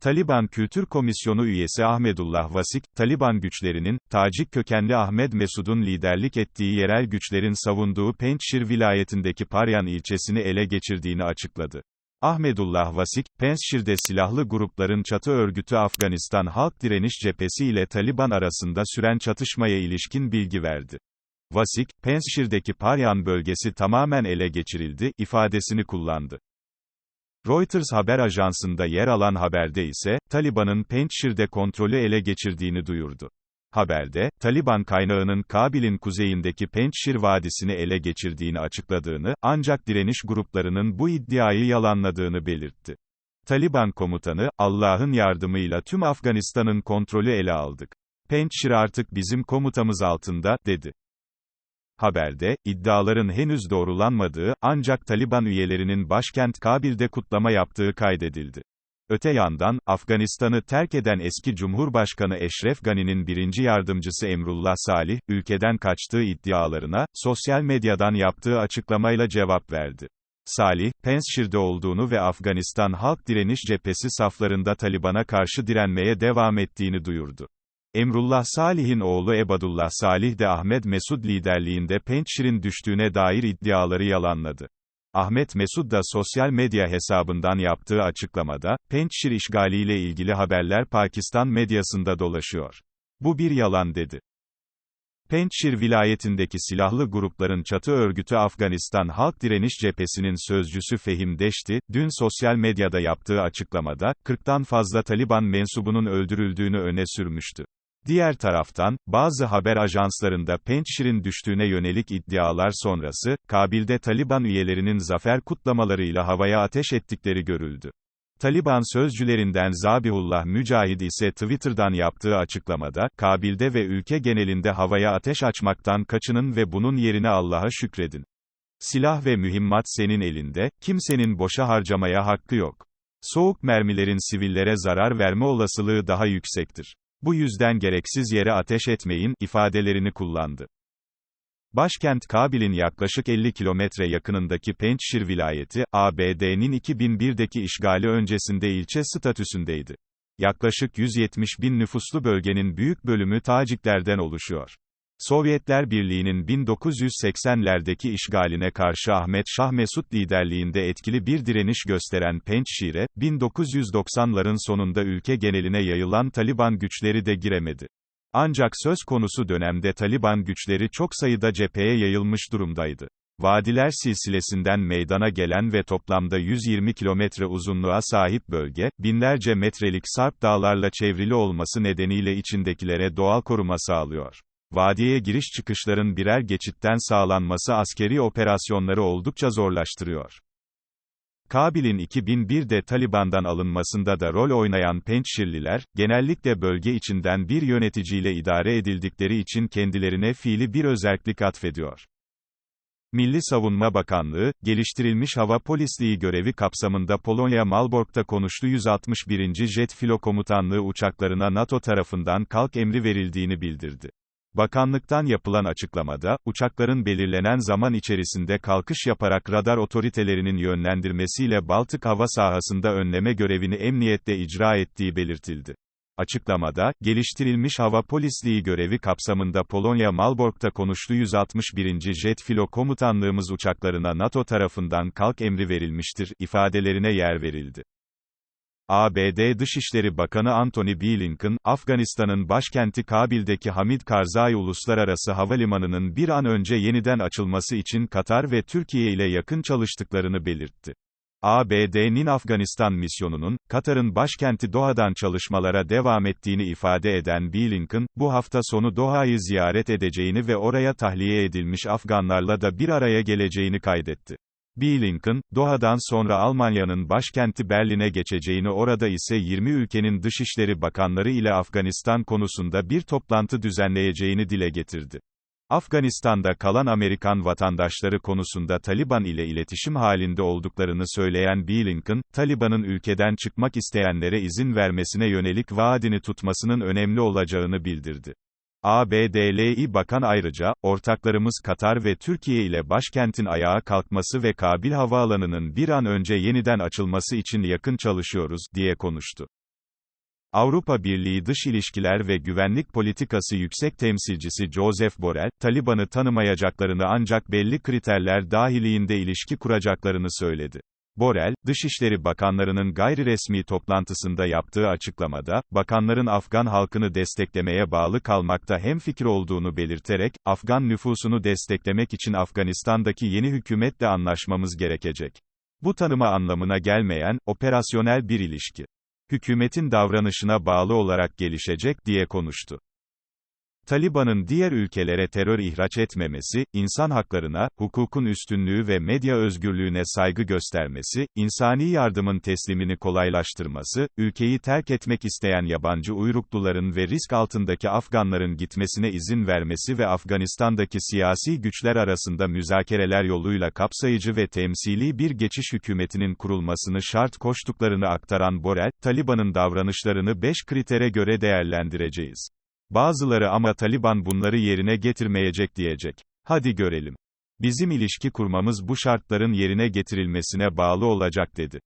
Taliban Kültür Komisyonu üyesi Ahmedullah Vasik, Taliban güçlerinin, Tacik kökenli Ahmed Mesud'un liderlik ettiği yerel güçlerin savunduğu Pençşir vilayetindeki Paryan ilçesini ele geçirdiğini açıkladı. Ahmedullah Vasik, Pençşir'de silahlı grupların çatı örgütü Afganistan Halk Direniş Cephesi ile Taliban arasında süren çatışmaya ilişkin bilgi verdi. Vasik, Pençşir'deki Paryan bölgesi tamamen ele geçirildi, ifadesini kullandı. Reuters haber ajansında yer alan haberde ise, Taliban'ın Pençşir'de kontrolü ele geçirdiğini duyurdu. Haberde, Taliban kaynağının Kabil'in kuzeyindeki Pençşir Vadisi'ni ele geçirdiğini açıkladığını, ancak direniş gruplarının bu iddiayı yalanladığını belirtti. Taliban komutanı, Allah'ın yardımıyla tüm Afganistan'ın kontrolü ele aldık. Pençşir artık bizim komutamız altında, dedi. Haberde, iddiaların henüz doğrulanmadığı, ancak Taliban üyelerinin başkent Kabil'de kutlama yaptığı kaydedildi. Öte yandan, Afganistan'ı terk eden eski Cumhurbaşkanı Eşref Gani'nin birinci yardımcısı Emrullah Salih, ülkeden kaçtığı iddialarına, sosyal medyadan yaptığı açıklamayla cevap verdi. Salih, Penshir'de olduğunu ve Afganistan Halk Direniş Cephesi saflarında Taliban'a karşı direnmeye devam ettiğini duyurdu. Emrullah Salih'in oğlu Ebadullah Salih de Ahmet Mesud liderliğinde Pençşir'in düştüğüne dair iddiaları yalanladı. Ahmet Mesud da sosyal medya hesabından yaptığı açıklamada, Pençşir işgaliyle ilgili haberler Pakistan medyasında dolaşıyor. Bu bir yalan dedi. Pençşir vilayetindeki silahlı grupların çatı örgütü Afganistan Halk Direniş Cephesi'nin sözcüsü Fehim Deşti, dün sosyal medyada yaptığı açıklamada, 40'tan fazla Taliban mensubunun öldürüldüğünü öne sürmüştü. Diğer taraftan, bazı haber ajanslarında Pençşir'in düştüğüne yönelik iddialar sonrası, Kabil'de Taliban üyelerinin zafer kutlamalarıyla havaya ateş ettikleri görüldü. Taliban sözcülerinden Zabihullah Mücahid ise Twitter'dan yaptığı açıklamada, Kabil'de ve ülke genelinde havaya ateş açmaktan kaçının ve bunun yerine Allah'a şükredin. Silah ve mühimmat senin elinde, kimsenin boşa harcamaya hakkı yok. Soğuk mermilerin sivillere zarar verme olasılığı daha yüksektir. Bu yüzden gereksiz yere ateş etmeyin, ifadelerini kullandı. Başkent Kabil'in yaklaşık 50 kilometre yakınındaki Pençşir vilayeti, ABD'nin 2001'deki işgali öncesinde ilçe statüsündeydi. Yaklaşık 170 bin nüfuslu bölgenin büyük bölümü Taciklerden oluşuyor. Sovyetler Birliği'nin 1980'lerdeki işgaline karşı Ahmet Şah Mesut liderliğinde etkili bir direniş gösteren Pençşir'e, 1990'ların sonunda ülke geneline yayılan Taliban güçleri de giremedi. Ancak söz konusu dönemde Taliban güçleri çok sayıda cepheye yayılmış durumdaydı. Vadiler silsilesinden meydana gelen ve toplamda 120 kilometre uzunluğa sahip bölge, binlerce metrelik sarp dağlarla çevrili olması nedeniyle içindekilere doğal koruma sağlıyor. Vadiye giriş çıkışların birer geçitten sağlanması askeri operasyonları oldukça zorlaştırıyor. Kabil'in 2001'de Taliban'dan alınmasında da rol oynayan Pençşirliler, genellikle bölge içinden bir yöneticiyle idare edildikleri için kendilerine fiili bir özellik atfediyor. Milli Savunma Bakanlığı, geliştirilmiş hava polisliği görevi kapsamında Polonya Malbork'ta konuştu 161. Jet Filo Komutanlığı uçaklarına NATO tarafından kalk emri verildiğini bildirdi. Bakanlıktan yapılan açıklamada, uçakların belirlenen zaman içerisinde kalkış yaparak radar otoritelerinin yönlendirmesiyle Baltık hava sahasında önleme görevini emniyetle icra ettiği belirtildi. Açıklamada, geliştirilmiş hava polisliği görevi kapsamında Polonya Malbork'ta konuştu 161. Jet Filo Komutanlığımız uçaklarına NATO tarafından kalk emri verilmiştir, ifadelerine yer verildi. ABD Dışişleri Bakanı Antony Blinken, Afganistan'ın başkenti Kabil'deki Hamid Karzai Uluslararası Havalimanı'nın bir an önce yeniden açılması için Katar ve Türkiye ile yakın çalıştıklarını belirtti. ABD'nin Afganistan misyonunun, Katar'ın başkenti Doha'dan çalışmalara devam ettiğini ifade eden Blinken, bu hafta sonu Doha'yı ziyaret edeceğini ve oraya tahliye edilmiş Afganlarla da bir araya geleceğini kaydetti. Blinken, Doha'dan sonra Almanya'nın başkenti Berlin'e geçeceğini orada ise 20 ülkenin dışişleri bakanları ile Afganistan konusunda bir toplantı düzenleyeceğini dile getirdi. Afganistan'da kalan Amerikan vatandaşları konusunda Taliban ile iletişim halinde olduklarını söyleyen Blinken, Taliban'ın ülkeden çıkmak isteyenlere izin vermesine yönelik vaadini tutmasının önemli olacağını bildirdi. ABD'li Bakan ayrıca, ortaklarımız Katar ve Türkiye ile başkentin ayağa kalkması ve Kabil Havaalanı'nın bir an önce yeniden açılması için yakın çalışıyoruz, diye konuştu. Avrupa Birliği Dış İlişkiler ve Güvenlik Politikası Yüksek Temsilcisi Joseph Borrell, Taliban'ı tanımayacaklarını ancak belli kriterler dahilinde ilişki kuracaklarını söyledi. Borrell, Dışişleri Bakanlarının gayri resmi toplantısında yaptığı açıklamada, bakanların Afgan halkını desteklemeye bağlı kalmakta hemfikir olduğunu belirterek, Afgan nüfusunu desteklemek için Afganistan'daki yeni hükümetle anlaşmamız gerekecek. Bu tanıma anlamına gelmeyen, operasyonel bir ilişki. Hükümetin davranışına bağlı olarak gelişecek, diye konuştu. Taliban'ın diğer ülkelere terör ihraç etmemesi, insan haklarına, hukukun üstünlüğü ve medya özgürlüğüne saygı göstermesi, insani yardımın teslimini kolaylaştırması, ülkeyi terk etmek isteyen yabancı uyrukluların ve risk altındaki Afganların gitmesine izin vermesi ve Afganistan'daki siyasi güçler arasında müzakereler yoluyla kapsayıcı ve temsili bir geçiş hükümetinin kurulmasını şart koştuklarını aktaran Borel, Taliban'ın davranışlarını 5 kritere göre değerlendireceğiz. Bazıları ama Taliban bunları yerine getirmeyecek diyecek. Hadi görelim. Bizim ilişki kurmamız bu şartların yerine getirilmesine bağlı olacak dedi.